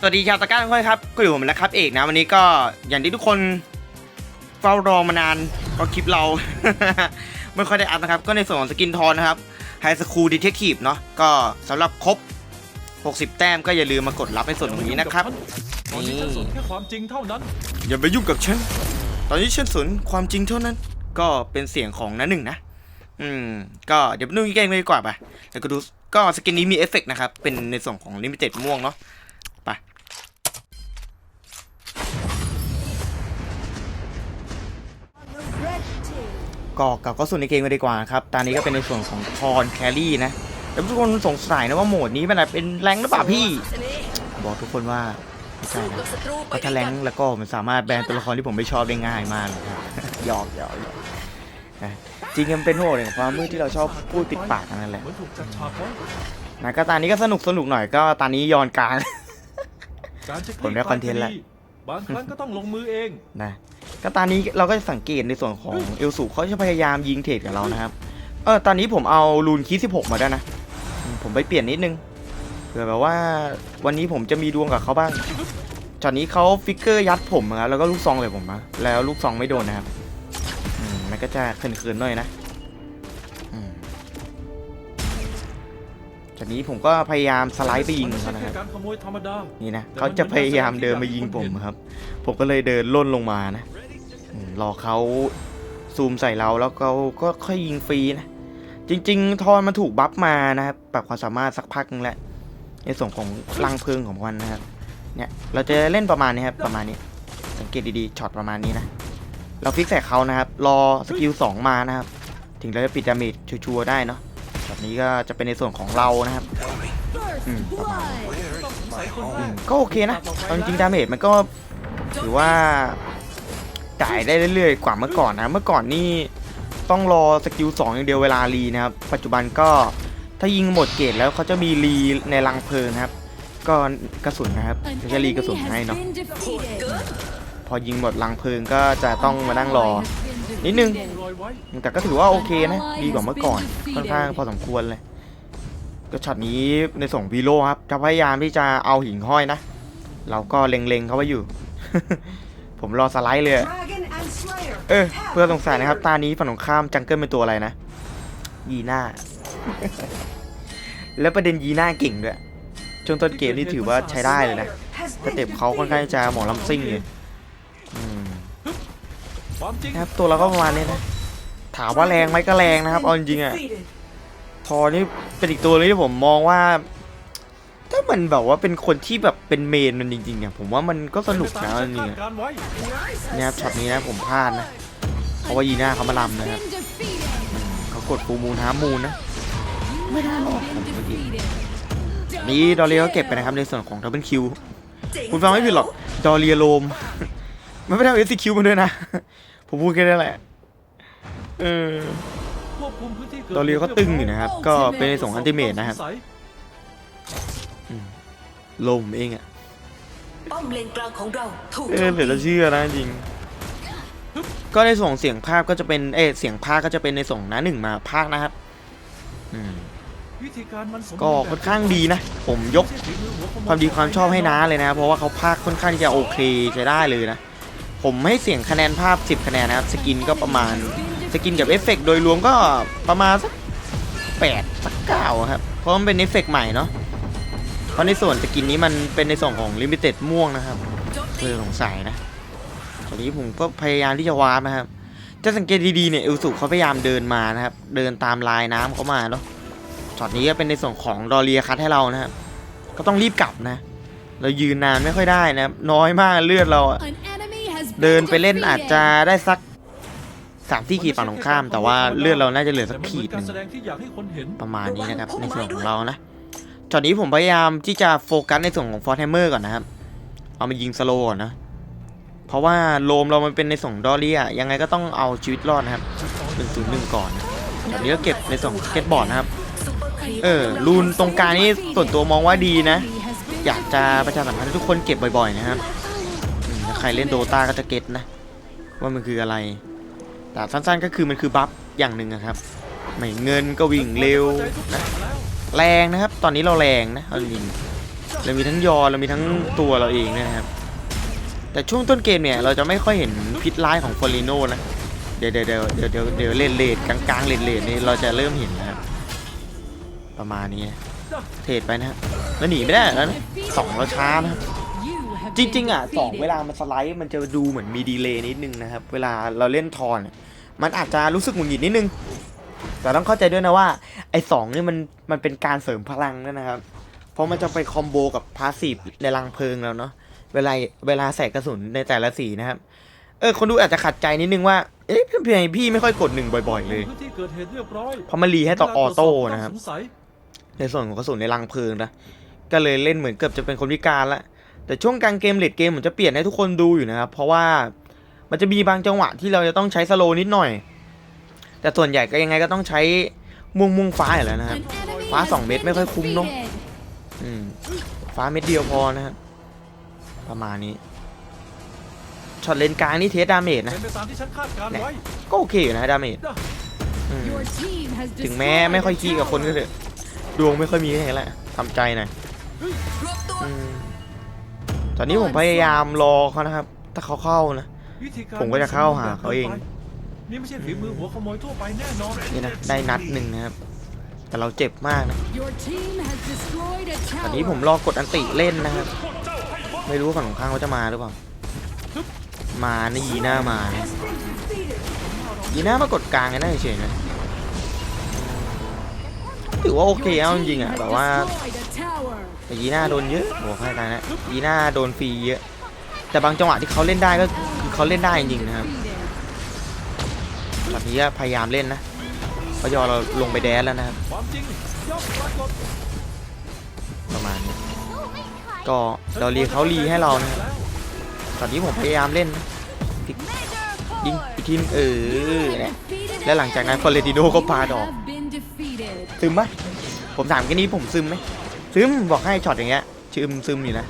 สวัสดีชาวตะกร้าทุกคนครับก็อยู่ผมนะครับเอกนะวันนี้ก็อย่างที่ทุกคนเฝ้ารอมานานก็คลิปเรา ไม่ค่อยได้อัพนะครับ ก็ในส่วนของสกินทอนนะครับไฮสคูลดีเทคทีฟเนาะก็สำหรับครบ 60 แต้มก็อย่าลืมมากดรับในส่วนตรงนี้นะครับตอนนี้ฉันสนแค่ความจริงเท่านั้น อย่าไปยุ่งกับฉันตอนนี้ฉันสนความจริงเท่านั้น ก็เป็นเสียงของน้าหนึ่งนะอืมก็เดี๋ยวไปดูเกมกันดีกว่าไปแล้วก็ดูก็สกินนี้มีเอฟเฟกต์นะครับเป็นในส่วนของลิมิเต็ดม่วงเนาะ ก็กลับเข้าสู่ในเกมกันดีกว่านะครับ ตอนนี้ก็เป็นในส่วนของทอนแครี่นะแล้วทุกคนสงสัยนะว่าโหมดนี้มันอะไรเป็นแรงหรือเปล่าพี่ บอกทุกคนว่าไม่ใช่นะเพราะถ้าแรงแล้วก็มันสามารถแบนตัวละครที่ผมไม่ชอบได้ง่ายมากเลยครับหยอกหยอกหยอกนะจริงๆมันเป็นโหมดแห่งความมืดที่เราชอบพูดติดปากกันนั่นแหละเหมือนถูกจัดฉากไว้นะก็ตอนนี้ก็สนุกสนุกหน่อยก็ตอนนี้ย้อนกลางการจะผมได้คอนเทนต์แล้วบางครั้งก็ต้องลงมือเองนะ ก็ตอนนี้เราก็จะสังเกตในส่วนของเอลสูเขาจะพยายามยิงเทรดกับเรานะครับ เออตอนนี้ผมเอารูนคีสิบหกมาด้วยนะอืมผมไปเปลี่ยนนิดนึงเผื่อแบบว่าวันนี้ผมจะมีดวงกับเขาบ้างจอนนี้เขาฟิกเกอร์ยัดผมนะครับแล้วก็ลูกซองเลยผมมาแล้วลูกซองไม่โดนนะครับอืมมันก็จะเขินๆหน่อยนะอืมจากนี้ผมก็พยายามสไลด์ไปยิงมันเขาไม่นะใช่ครับแค่การขโมยธรรมดานี่นะเขาจะพยายามเดินมายิงผมครับ ผมก็เลยเดินล่นลงมานะอืม รอเขาซูมใส่เราแล้วเขาก็ค่อยยิงฟรีนะ จริง ๆ ทอนมันถูกบัฟมานะครับปรับความสามารถสักพักนึงแล้วในส่วนของลังเพลิงของมันนะครับ เนี่ยเราจะเล่นประมาณนี้ครับประมาณนี้ สังเกตดีๆช็อตประมาณนี้นะ เราฟิกใส่เขานะครับ รอสกิลสองมานะครับ ถึงเราจะปิดดาเมจชัวร์ๆได้เนาะแบบนี้ก็จะเป็นในส่วนของเรานะครับอืมประมาณก็โอเคนะเอาจริงๆดาเมจมันก็ถือว่า จ่ายได้เรื่อยๆกว่าเมื่อก่อนนะเมื่อก่อนนี่ต้องรอสกิล2อย่างเดียวเวลารีนะครับ ปัจจุบันก็ถ้ายิงหมดเกรดแล้วเขาจะมีรีในรังเพลินะครับ ก็กระสุนนะครับจะรีกระสุนให้เนาะพอยิงหมดรังเพลิงก็จะต้องมานั่งรอ นิดนึง แต่ก็ถือว่าโอเคนะดีกว่าเมื่อก่อนค่อนข้างพอสมควรเลย ก็ช็อตนี้ในส่งวีโลครับจะพยายามที่จะเอาหิ่งห้อยนะ เราก็เล็งๆเขาไว้อยู่ ผมรอสไลด์เลยอะเออ เพื่อสงสัยนะครับ ตานี้ฝั่งตรงข้ามจังเกิลเป็นตัวอะไรนะ ยีน่า แล้วประเด็นยีน่าเก่งด้วย ช่วงต้นเกมนี่ถือว่าใช้ได้เลยนะสเต็ปเขาค่อนข้างจะหมอลำซิ่งเลยอืมความจริงนะครับตัวเราก็ประมาณนี้นะ ถามว่าแรงไหมก็แรงนะครับเอาจริงๆอะทอนี่เป็นอีกตัวนึงที่ผมมองว่า ถ้ามันแบบว่าเป็นคนที่แบบเป็นเมนมันจริงๆเนี่ยผมว่ามันก็สนุกนะเอาจริงๆคาอะดการณ์ไว้เนี่ยครับช็อตนี้นะผมพลาดนะเพราะว่ายีน่าเขามาลำนะครับเขากดฟูมูลฮามูลนะไม่ได้หรอกผมเมื่อกี้นี่ดอเรียก็เก็บไปนะครับในส่วนของดับเบิลคิวคุณฟังไม่ผิดหรอกดอเรียโลมมันไม่ได้เอาเอสคิวมาด้วยนะ ผมพูดแค่นั้นแหละเออควบคุมพื้นที่กิดอเรียก็ตึงอยู่นะครับ ก็เป็นในส่วนของอันติเมตนะครับ ลมเองอะป้อมเลนกลางของเราถูกเออเหลือจะเชื่อนะจริง ก็ในส่วนของเสียงภาพก็จะเป็นเออเสียงภาคก็จะเป็นในส่วนของหน้าหนึ่งมาภาคนะครับอืมวิธีการมันสมก็บูรณ์แบบค่อนข้างดีนะ ผมยกไม่ใช่ฝีมือหัขโยความดีความชอบให้น้าเลยนะ เพราะว่าเขาภาคค่อนข้างที่จะโอเคใช้ได้เลยนะ ผมให้เสียงคะแนนภาพ 10 คะแนนนะครับ สกินก็ประมาณ สกินกับเอฟเฟกต์โดยรวมก็ประมาณสัก8สัก9ครับ เพราะมันเป็นเอฟเฟกต์ใหม่เนาะ เพราะในส่วนสกินนี้มันเป็นในส่วนของลิมิเต็ดม่วงนะครับเพื่อสงสัยนะตอนนี้ผมก็พยายามที่จะวาร์ปนะครับ จะสังเกตดีๆเนี่ยเอลสุเขาพยายามเดินมานะครับ เดินตามลายน้ำเขามาเนาะช็อตนี้ก็เป็นในส่วนของดอเรียคัดให้เรานะครับ ก็ต้องรีบกลับนะ เรายืนนานไม่ค่อยได้นะครับ น้อยมากเลือดเราอะเดินไปเล่นอาจจะได้สักสามที่ขีดฝั่งตรงข้าม แต่ว่าเลือดเราน่าจะเหลือสักแต่มันขีดหเป็นการนึ่งแสดงที่อยากให้คนเห็นประมาณนี้นะครับในส่วนของเรานะ ช็อตนี้ผมพยายามที่จะโฟกัสในส่วนของฟอร์ h เมอร์ก่อนนะครับ เอามายิงสโลก่อนนะ เพราะว่าโลมเรามันเป็นในส่วนของดอเรียยังไงก็ต้องเอาชีวิตรอดนะครับหนึ่งศูนย์หนึ่งก่อนช็อตนี้ก็เก็บในส่งเก็ตบอร์ดนะครับ เออรูนตรงกลางนี่ส่วนตัวมองว่าดีนะ อยากจะประชาสัมพันธ์ให้ทุกคนเก็บบ่อยๆนะครับถ้าใครเล่นโดตาก็จะเก็ตนะ ว่ามันคืออะไรแต่สั้นๆก็คือมันคือบัฟอย่างหนึ่งอะครับไม่เงินก็วิ่งเร็วนะ แรงนะครับ ตอนนี้เราแรงนะเอาจริงเรามีทั้งยอเรามีทั้งตัวเราเองนะครับ แต่ช่วงต้นเกมเนี่ยเราจะไม่ค่อยเห็นพิษร้ายของฟอริโนนะเดี๋ยวเดี๋ยวเดี๋ยวเดี๋ยวเดี๋ยวเลนเลดกลางกลางเลนเลดนี่เราจะเริ่มเห็นนะครับประมาณนี้เทรดไปนะแล้วหนีไม่ได้แล้วนะสองเราช้านะครับจริงๆอะสองเวลามันสไลด์มันจะดูเหมือนมีดีเลย์นิดนึงนะครับ เวลาเราเล่นทอน มันอาจจะรู้สึกหงุดหงิดนิดนึง แต่ต้องเข้าใจด้วยนะว่าไอ้สองนี่มันมันเป็นการเสริมพลังด้วยนะครับ เพราะมันจะไปคอมโบกับพาสซีฟในรังเพลิงแล้วเนาะเวลาเวลาใส่กระสุนในแต่ละสีนะครับ เออคนดูอาจจะขัดใจนิดนึงว่าเอ๊ะพี่พี่ไม่ค่อยกดหนึ่งบ่อย ๆ เลยพื้นที่เกิดเหตุเรียบร้อยพราะมันรีให้ต่อออโต้นะครับในส่วนของกระสุนในรังเพลิงนะก็เลยเล่นเหมือนเกือบจะเป็นคนพิการละแต่ช่วงกลางเกมเลดเกมผมจะเปลี่ยนให้ทุกคนดูอยู่นะครับเพราะว่ามันจะมีบางจังหวะที่เราจะต้องใช้สโลนิดหน่อย แต่ส่วนใหญ่ก็ยังไงก็ต้องใช้ม่วงม่วงฟ้าอยู่แล้วนะครับ ฟ้าสองเม็ดไม่ค่อยคุ้มเนอะอืมฟ้าเม็ดเดียวพอนะครับประมาณนี้ช็อตเลนกลางนี่เทสดาเมจนะเป็นไปตามที่ฉันคาดการณ์ไว้ก็โอเคอยู่นะดาเมจอืมถึงแม้ไม่ค่อยขี้กับคนก็เถอะดวงไม่ค่อยมีแค่ไหนแหละทำใจหน่อยรวบตัวอืมตอนนี้ผมพยายามรอเขานะครับ ถ้าเขาเข้านะวิธีการผมก็จะเข้าหาเขาเอง นี่ไม่ใช่ฝีมือหัวขโมยทั่วไปแน่นอนนี่นะได้นัดหนึ่งนะครับ แต่เราเจ็บมากนะตอนนี้ผมรอกดอันติเล่นนะครับ ไม่รู้ว่าฝั่งของข้างเขาจะมาหรือเปล่า มานะยีหน้ามานะยีหน้ามากดกลางไงน่าเฉยๆนะถือว่าโอเคเอาจริงๆอะแบบว่าแต่ยีน่าโดนเยอะบอกให้ตายนะยีน่าโดนฟรีเยอะ แต่บางจังหวะที่เขาเล่นได้ก็คือเขาเล่นได้จริงๆนะครับ ตอนนี้พยายามเล่นนะเพราะยอเราลงไปแดนแล้วนะครับประมาณนี้ก็เรารีเขารีให้เรานะครับตอนนี้ผมพยายามเล่นยิงอีกทีนึงเออนี่ยและหลังจากนั้นฟอเรติโนก็ปาดอกซึมไหมผมถามแค่นี้ผมซึมไหมซึมบอกให้ช็อตอย่างเงี้ยซึมซึมอยู่นะ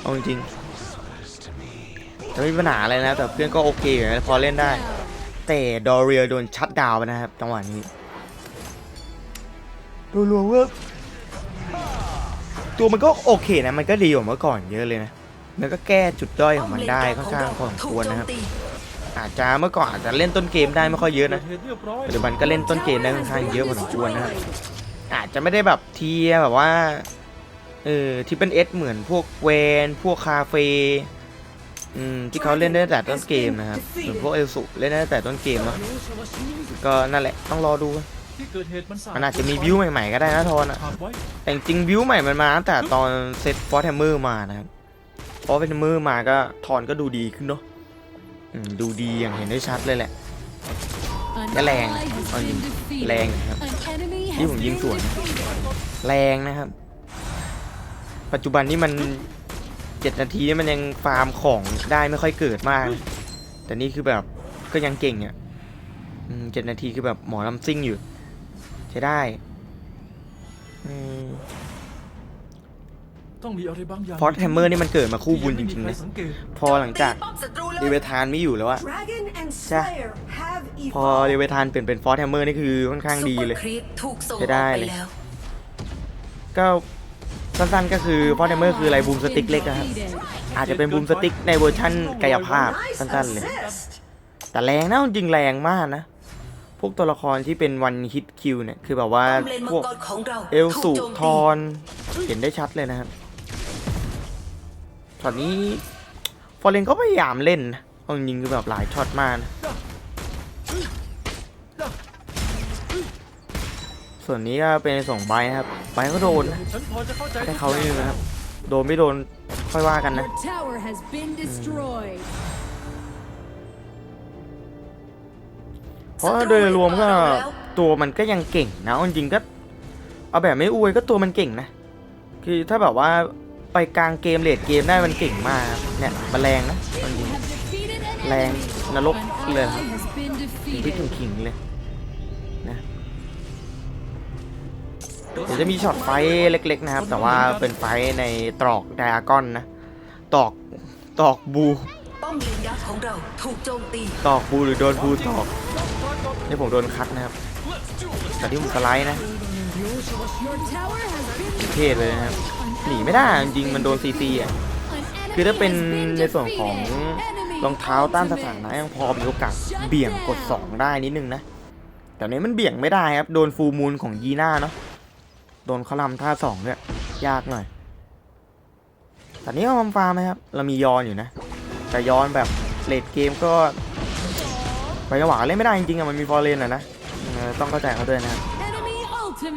เอาจริงๆจะไม่มีปัญหาอะไรนะแต่เพื่อนก็โอเคอยู่นะพอเล่นได้ แต่ดอเรียโดนชัดดาวน์ไปนะครับจังหวะนี้รัวๆเวิร์กตัวมันก็โอเคนะ มันก็ดีกว่าเมื่อก่อนเยอะเลยนะ มันก็แก้จุดด้อยของมันได้ค่อนข้างพอสมควรนะครับ อาจจะเมื่อก่อนอาจจะเล่นต้นเกมได้ไม่ค่อยเยอะนะกิดเหตุเรียบร้อยปัจจุบันก็เล่นต้นเกมได้ค่อนข้างเยอะพอสมควรนะครับอาจจะไม่ได้แบบเทียร์แบบว่าเออที่เป็นเอสเหมือนพวกเวน พวกคาเฟ่ อืมที่เขาเล่นได้ตั้งแต่ต้นเกมนะครับส่วนพวกเอลสุเล่นได้ตั้งแต่ต้นเกมเนาะก็นั่นแหละต้องรอดูมันอาจจะมีบิวใหม่ๆก็ได้นะทอนอะแต่จริงบิวใหม่มันมาตั้งแต่ตอนเซตฟอร์แทมเมอร์มานะครับฟอร์แทมเมอร์มาก็ทอนก็ดูดีขึ้นเนาะดูดีอย่างเห็นได้ชัดเลยแหละก็แรงเอาจริงแรงครับนี่ผมยิงสวน แรงนะครับ ปัจจุบันนี้มัน เจ็ดนาทีนี่มันยังฟาร์มของได้ไม่ค่อยเกิดมากนะแต่นี่คือแบบก็ยังเก่งอะอืมเจ็ดนาทีคือแบบหมอลำซิ่งอยู่ใช้ได้อืมต้องมีอะไรบางอย่างฟอสแฮมเมอร์นี่มันเกิดมาคู่บุญจริงๆไม่มีนะใคสังเกตพอหลังจากป้อมศัตรูเลเดยเวทานไม่อยู่แล้วอะ Dragon and Cha. Slayer have พอ evolved. เดเวทานเปลี่ยนเป็นฟอสแฮมเมอร์นี่คือค่อนข้างดีเลยซุปปอร์ครีปถูกส่งอใช้อกได้ไปเลยแล้วก็ สั้นๆ ก็คือฟอสแฮมเมอร์คืออะไรบูมสติ๊กเล็กอะครับอาจจะเป็นบูมสติ๊กในเวอร์ชั่นกายภาพสั้นๆเลยแต่แรงนะจริงแรงมากนะ พวกตัวละครที่เป็นวันฮิตคิวเนี่ย คือแบบว่าเลนมัพวกกรของเอลสุกทอนเห็นได้ชัดเลยนะครับช็อตนี้ฟอร์เรนก็พยายามเล่นนะเอาจริงคือแบบหลายช็อตมากนะ ส่วนนี้ก็เป็นส่งใบนะครับใบก็โดนนะฉันพอจะเข้าใจให้เขานี่นะครับ โดนไม่โดนค่อยว่ากันนะเพราะโดยรวมก็ตัวมันก็ยังเก่งนะเอาจริงๆก็ เอาแบบไม่อวยก็ตัวมันเก่งนะ คือถ้าแบบว่าไปกลางเกมเลดเกมได้มันเก่งมากครับเนี่ยมันแรงนะเอาจริงแรงนรกเลยครับถึงที่ถึงขิงเลย เดี๋ยวจะมีช็อตไฟท์เล็ก ๆ นะครับ แต่ว่าเป็นไฟท์ในตรอกไดอากอนนะ ตอกตอกบูป้อมเลนยักษ์ของเราถูกโจมตีตอกบูหรือโดนบูตอกนี่ผมโดนคัดนะครับแต่ที่ผมสไลด์นะเท่เลยนะครับหนีไม่ได้จริงๆมันโดนซีซีอะคือถ้าเป็นในส่วนของรองเท้าต้านสถานะยังพอมีโอกาสเบี่ยงกด 2 ได้นิดนึงนะ แต่อันนี้มันเบี่ยงไม่ได้ครับ โดนฟูลมูลของยีน่าเนาะ โดนเขาลำท่าสองเนี่ยยากหน่อยต่นี้ก็มัมฟาร์มไหมครับ เรามียอนอยู่นะแต่ยอนแบบเลดเกมก็ไปจังหวะเล่นไม่ได้จริงๆอะมันมีฟอร์เรนอะนะต้องเข้าใจเขาด้วยนะครับ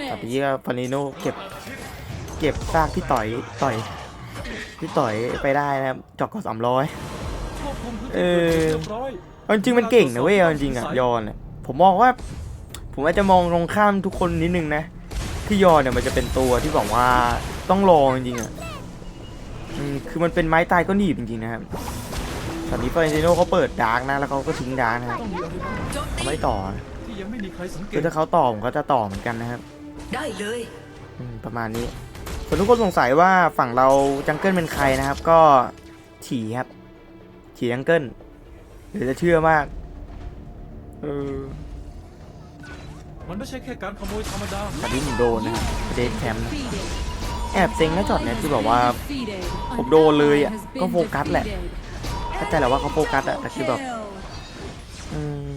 แต่พี่ก็ฟานิโนเก็บเก็บซากพี่ต่อยต่อยพี่ต่อยไปได้นะครับจอกกอสามร้อยเออจริงๆมันเก่งนะเว้ยจริงๆอะยอนผมมองว่า ผมอาจจะมองตรงข้ามทุกคนนิดนึงนะ ที่ยอนเนี่ยมันจะเป็นตัวที่บอกว่าต้องรอจริงๆอะอืมคือมันเป็นไม้ตายก็หนีบจริงๆนะครับตอนนี้ฟาเรนติโนเขาเปิดดาร์กนะแล้วเขาก็ทิ้งดาร์กนะครับต้องมีอะไรบ้างโจมเขาตีไม่ต่อนะที่ยังไม่มีใครสังเกคือตถ้าเขาต่อผมก็จะต่อเหมือนกันนะครับ ได้เลยอืมประมาณนี้ส่วนทุกคนสงสัยว่าฝั่งเราจังเกิลเป็นใครนะครับ ก็ฉีครับฉีจังเกิลเดี๋ยวจะเชื่อมากเออ มันไม่ใช่แค่การขโมยธรรมดาตอนนี้ผมโดนนะครับเดทแคมป์นะแอบเซ็งนะจอดเนี่ยที่แบบว่า ผมโดนเลยอะก็โฟกัสแหละเข้าใจแหละว่าเขาโฟกัสอะแต่คือแบบอืม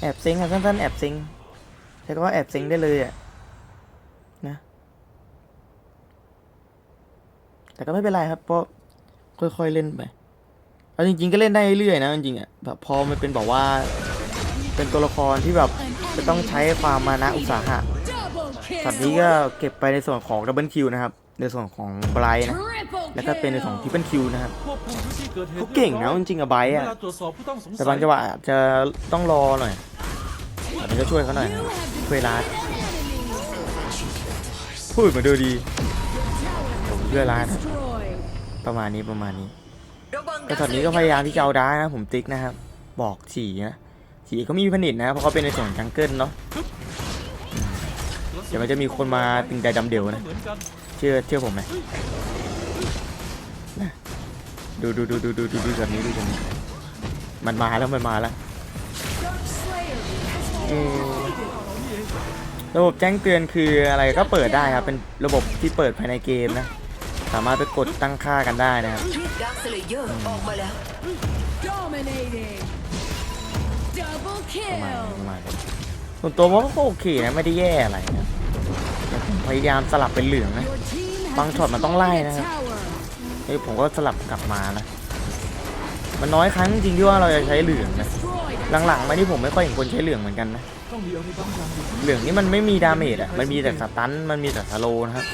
แอบเซ็งอะสั้นๆแอบเซ็งใช้คำว่าแอบเซ็งได้เลยอะนะแต่ก็ไม่เป็นไรครับ เพราะค่อยๆเล่นไปเอาจริง ๆ ก็เล่นได้เรื่อยๆนะจริงๆอะแบบพอมันเป็นแบบว่า เป็นตัวละครที่แบบ จะต้องใช้ความมานะอุตสาหะ Double ช็อตนี้ก็เก็บไปในส่วนของดับเบิลคิวนะครับ ในส่วนของไบรท์นะ แล้วก็เป็นในส่วนของทริปเปิลคิวนะครับเขาเก่งนะจริงๆอะไบรท์อะแต่บางจังหวะจะต้องรอหน่อยอันนี้ก็ช่วยเขาหน่อยนะช่วยรัดพูดมาดูดีผมช่วยรัด Destroyed. ประมาณนี้ประมาณนี้ระวังแต่ตอนนี้ก็พยายามที่จะเอาได้นะผมติ๊กนะครับ บอกฉี่นะ ฉีเขามีผนิตนะเพราะเขาเป็นในส่วนของจังเกิลเนาะเดี๋ยวมันจะมีคนมาตึงใจดำเดี่ยวนะเหมือนกันเชื่อเชื่อผมไหมนะดูดูดูดูดูดูดูแบบนี้ดูแบบนี้มันมาแล้วมันมาแล้ว Dark Slayer. อืมระบบแจ้งเตือนคืออะไรก็เปิดได้ครับเป็นระบบที่เปิดภายในเกมนะ สามารถไปกดตั้งค่ากันได้นะครับ Double ประมาณ kill. นี้ประมาณนี้ส่วนตัวผมก็โอเคนะไม่ได้แย่อะไรนะแต่ผมพยายามสลับเป็นเหลืองนะ Your team has บางช็อตมันต้องไล่ destroyed a นะครับ tower. เฮ้ยผมก็สลับกลับมานะ มันน้อยครั้งจริงที่ว่าเราจะใช้เหลืองนะ Destroyed. หลังๆมาที่ผมไม่ค่อยเห็นคนใช้เหลืองเหมือนกันนะต้องมีอะไรบางอย่างอยู่ที่เหลืองนี่มันไม่มีดาเมจอะมันมีแต่สตัน มันมีแต่สโลว์นะครับ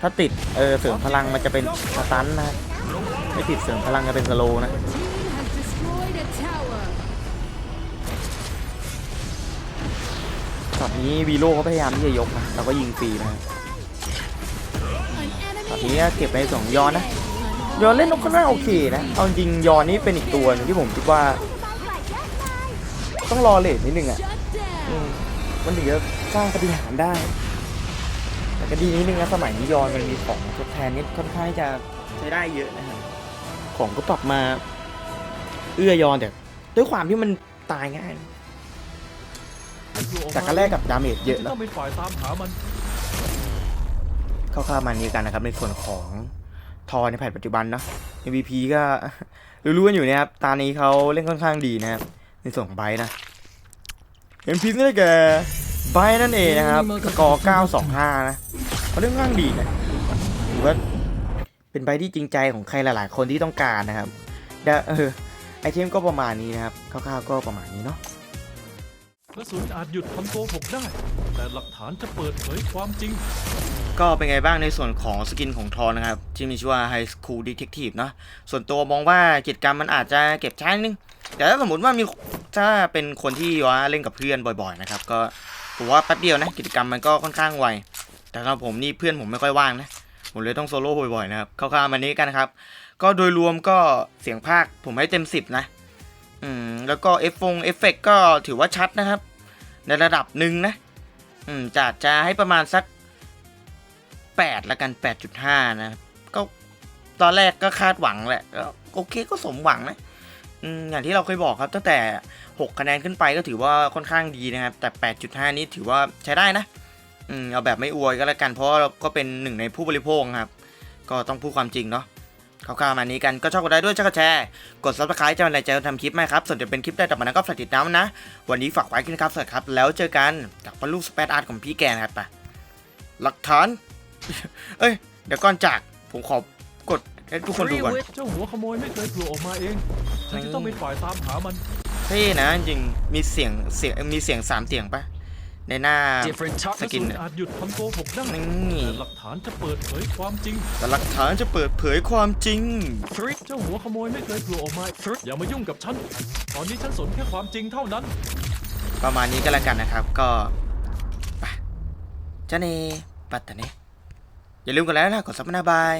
ถ้าติดเออเสริมพลังมันจะเป็นสตันนะครับไม่ติดเสริมพลังจะเป็นสโลว์นะ Team ช็อตนี้วีโร่เขาพยายามที่จะยกนะแล้วก็ยิงฟรีนะครับ An ช็อตนี้เก็บไปสองยอนนะยอนเล่นนกก็น่าโอเคนะเอาจริงยอนนี่เป็นอีกตัวนึงที่ผมคิดว่า ต้องรอเลทนิดนึงอะมันถึงจะสร้างปฏิหารได้ แต่ก็ดีนิดนึงนะสมัยนี้ยอนมันมีของทดแทนนี่ค่อนข้างจะใช้ได้เยอะนะครับของก็ปรับมา เอื้อยอนแต่ด้วยความที่มันตายง่าย แต่ก็แลกกับดาเมจเยอะจะแล้ต้วองเป็นฝ่ายตามหามันคร่าวๆมานี้กันนะครับในส่วนของทอในแพทปัจจุบันเนาะ MVP ก็รู้ๆกันอยู่นะครับ ตานี้เขาเล่นค่อนข้างดีนะครับ ในส่วนของไบร์ทนะ MVP นี่ได้แก่ไบร์ทนั่นเองนะครับสกอร์925 นะเขาเล่นค่อนข้างดีนะถือว่าเป็นไบร์ทที่จริงใจของใครหลายๆ คนที่ต้องการนะครับแต่เออไอเทมก็ประมาณนี้นะครับคร่าวๆก็ประมาณนี้เนาะ กระสุนอาจหยุดคำโกหกได้ แต่หลักฐานจะเปิดเผยความจริง ก็เป็นไงบ้างในส่วนของสกินของทอนนะครับ ที่มีชื่อว่า High School Detective เนอะส่วนตัวมองว่ากิจกรรมมันอาจจะเก็บใช้นิดนึง แต่ถ้าสมมติว่ามีถ้าเป็นคนที่ว่าเล่นกับเพื่อนบ่อยๆนะครับก็ผมว่าแป๊บเดียวนะกิจกรรมมันก็ค่อนข้างไวแต่สำหรับผมนี่เพื่อนผมไม่ค่อยว่างนะผมเลยต้องโซโล่บ่อยๆนะครับคร่าวๆมานี้กันนะครับก็โดยรวมก็เสียงภาคผมให้เต็ม 10 นะ อืมแล้วก็เอฟฟงเอฟเฟกก็ถือว่าชัดนะครับ ในระดับหนึ่งนะอืมจะจะให้ประมาณสัก 8 ละกัน 8.5 นะก็ตอนแรกก็คาดหวังแหละก็โอเคก็สมหวังนะอืมอย่างที่เราเคยบอกครับ ตั้งแต่ 6 คะแนนขึ้นไปก็ถือว่าค่อนข้างดีนะครับ แต่ 8.5 นี้ถือว่าใช้ได้นะอืมเอาแบบไม่อวยก็แล้วกันเพราะเราก็เป็นหนึ่งในผู้บริโภคครับ ก็ต้องพูดความจริงเนาะ คร่าวๆมานี้กันก็ชอบกดไลค์ด้วยช่วยกดแชร์ กด subscribe จะเป็นอะไรจะทำคลิปไหมครับ ส่วนจะเป็นคลิปได้ต่อมานั้นก็ฝากติดตามนะ วันนี้ฝากไว้กันนะครับสวัสดีครับ แล้วเจอกันกับบรรลุสเปซอาร์ตของพี่แกนะครับไปหลักฐาน เอ้ย เดี๋ยวก่อนจากผมขอกดให้ทุกคนดูก่อน เจ้าหัวขโมยไม่เคยโผล่ออกมาเองฉันจะต้องเป็นฝ่ายตามหามัน เท่นะจริงๆมีเสียงเสียงมีเสียงสามเสียงปะ ในหน้า Different ก talk. ระกิสุนนเนี่ยอาจหยุดทำโกหกได้นี่แต่หลักฐานจะเปิดเผยความจริงแต่หลักฐานจะเปิดเผยความจริง Three. เจ้าหัวขโมยไม่เคยโผล่ออกมาอย่ามายุ่งกับฉัน ตอนนี้ฉันสนแค่ความจริงเท่านั้น ประมาณนี้ก็แล้วกันนะครับก็ไปจ้าเนปัตตาเนอย่าลืมกดไลค์นะกดซับสไครบ์บาย